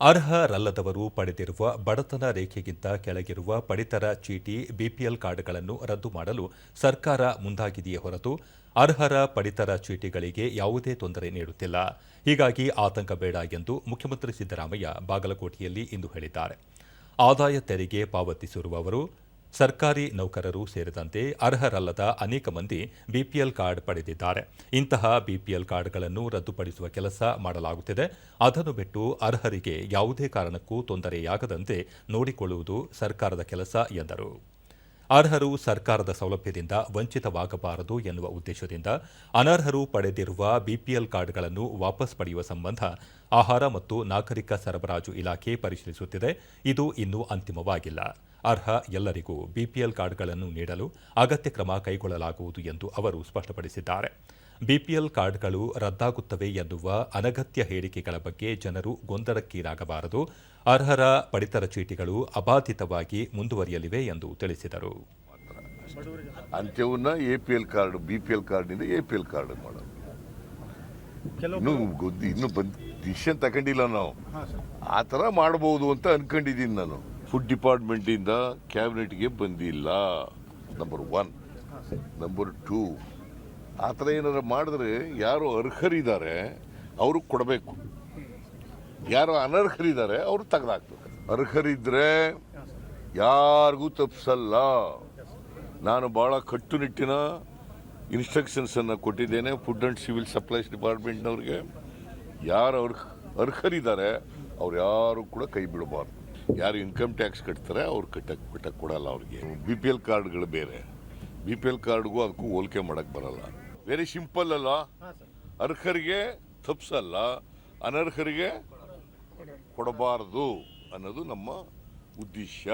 ಅರ್ಹರಲ್ಲದವರು ಪಡೆದಿರುವ ಬಡತನ ರೇಖೆಗಿಂತ ಕೆಳಗಿರುವ ಪಡಿತರ ಚೀಟಿ ಬಿಪಿಎಲ್ ಕಾರ್ಡ್ಗಳನ್ನು ರದ್ದು ಮಾಡಲು ಸರ್ಕಾರ ಮುಂದಾಗಿದೆಯೇ ಹೊರತು ಅರ್ಹರ ಪಡಿತರ ಚೀಟಿಗಳಿಗೆ ಯಾವುದೇ ತೊಂದರೆ ನೀಡುತ್ತಿಲ್ಲ. ಹೀಗಾಗಿ ಆತಂಕ ಬೇಡ ಎಂದು ಮುಖ್ಯಮಂತ್ರಿ ಸಿದ್ದರಾಮಯ್ಯ ಬಾಗಲಕೋಟೆಯಲ್ಲಿ ಇಂದು ಹೇಳಿದ್ದಾರೆ. ಆದಾಯ ತೆರಿಗೆ ಪಾವತಿಸಿರುವವರು ಸರ್ಕಾರಿ ನೌಕರರು ಸೇರಿದಂತೆ ಅರ್ಹರಲ್ಲದ ಅನೇಕ ಮಂದಿ ಬಿಪಿಎಲ್ ಕಾರ್ಡ್ ಪಡೆದಿದ್ದಾರೆ. ಇಂತಹ ಬಿಪಿಎಲ್ ಕಾರ್ಡ್ಗಳನ್ನು ರದ್ದುಪಡಿಸುವ ಕೆಲಸ ಮಾಡಲಾಗುತ್ತಿದೆ. ಅದನ್ನು ಬಿಟ್ಟು ಅರ್ಹರಿಗೆ ಯಾವುದೇ ಕಾರಣಕ್ಕೂ ತೊಂದರೆಯಾಗದಂತೆ ನೋಡಿಕೊಳ್ಳುವುದು ಸರ್ಕಾರದ ಕೆಲಸ ಎಂದರು. ಅರ್ಹರು ಸರ್ಕಾರದ ಸೌಲಭ್ಯದಿಂದ ವಂಚಿತವಾಗಬಾರದು ಎನ್ನುವ ಉದ್ದೇಶದಿಂದ ಅನರ್ಹರು ಪಡೆದಿರುವ ಬಿಪಿಎಲ್ ಕಾರ್ಡ್ಗಳನ್ನು ವಾಪಸ್ ಪಡೆಯುವ ಸಂಬಂಧ ಆಹಾರ ಮತ್ತು ನಾಗರಿಕ ಸರಬರಾಜು ಇಲಾಖೆ ಪರಿಶೀಲಿಸುತ್ತಿದೆ. ಇದು ಇನ್ನೂ ಅಂತಿಮವಾಗಿಲ್ಲ. ಅರ್ಹ ಎಲ್ಲರಿಗೂ ಬಿಪಿಎಲ್ ಕಾರ್ಡ್ಗಳನ್ನು ನೀಡಲು ಅಗತ್ಯ ಕ್ರಮ ಕೈಗೊಳ್ಳಲಾಗುವುದು ಎಂದು ಅವರು ಸ್ಪಷ್ಟಪಡಿಸಿದ್ದಾರೆ. ಬಿಪಿಎಲ್ ಕಾರ್ಡ್ಗಳು ರದ್ದಾಗುತ್ತವೆ ಎನ್ನುವ ಅನಗತ್ಯ ಹೇಳಿಕೆಗಳ ಬಗ್ಗೆ ಜನರು ಗೊಂದಲಕ್ಕೀಡಾಗಬಾರದು. ಅರ್ಹರ ಪಡಿತರ ಚೀಟಿಗಳು ಅಬಾಧಿತವಾಗಿ ಮುಂದುವರಿಯಲಿವೆ ಎಂದು ತಿಳಿಸಿದರು. ಅಂತ್ಯವನ್ನ A P L card B P L ಕಾರ್ಡ್ನಿಂದ ಎ ಪಿ ಎಲ್ ಕಾರ್ಡ್ ಮಾಡೋದು. ಇನ್ನು ಇನ್ನು ಬಂದ್ ಡಿಸಿಷನ್ ತಗೊಂಡಿಲ್ಲ ನಾವು. ಆ ಥರ ಮಾಡ್ಬೋದು ಅಂತ ಅನ್ಕೊಂಡಿದ್ದೀನಿ ನಾನು. ಫುಡ್ ಡಿಪಾರ್ಟ್ಮೆಂಟಿಂದ ಕ್ಯಾಬಿನೆಟ್ಗೆ ಬಂದಿಲ್ಲ. Number one. Number two. ಆ ಥರ ಏನಾದ್ರು ಮಾಡಿದ್ರೆ ಯಾರು ಅರ್ಹರಿದ್ದಾರೆ, ಅವ್ರಿಗೆ ಕೊಡಬೇಕು. ಯಾರು ಅನರ್ಹರಿದ್ದಾರೆ, ಅವರು ತೆಗೆದಾಕ್ಬೇಕು. ಅರ್ಹರಿದ್ದರೆ ಯಾರಿಗೂ ತಪ್ಪಿಸಲ್ಲ ನಾನು ಭಾಳ ಕಟ್ಟುನಿಟ್ಟಿನ ಇನ್ಸ್ಟ್ರಕ್ಷನ್ಸನ್ನು ಕೊಟ್ಟಿದ್ದೇನೆ ಫುಡ್ ಆ್ಯಂಡ್ ಸಿವಿಲ್ ಸಪ್ಲೈಸ್ ಡಿಪಾರ್ಟ್ಮೆಂಟ್ನವ್ರಿಗೆ ಯಾರು ಅರ್ಹ, ಅರ್ಹರಿದ್ದಾರೆ, ಅವ್ರು ಯಾರು ಕೂಡ ಕೈ ಬಿಡಬಾರ್ದು. ಯಾರು ಇನ್ಕಮ್ ಟ್ಯಾಕ್ಸ್ ಕಟ್ತಾರೆ, ಅವ್ರು ಕಟ್ಟಕ್ಕೆ ಕಟ್ಟಕ್ಕೆ ಕೊಡಲ್ಲ ಅವ್ರಿಗೆ. ಬಿ ಪಿ ಎಲ್ ಕಾರ್ಡ್ಗಳು ಬೇರೆ. ಬಿ ಪಿ ಎಲ್ ಕಾರ್ಡ್ಗೂ ಅದಕ್ಕೂ ಹೋಲಿಕೆ ಮಾಡೋಕ್ಕೆ ಬರಲ್ಲ. ವೆರಿ ಸಿಂಪಲ್ ಅಲ್ಲ. ಅರ್ಹರಿಗೆ ತಪ್ಸಲ್ಲ. ಅನರ್ಹರಿಗೆ ಕೊಡಬಾರದು ಅನ್ನೋದು ನಮ್ಮ ಉದ್ದೇಶ.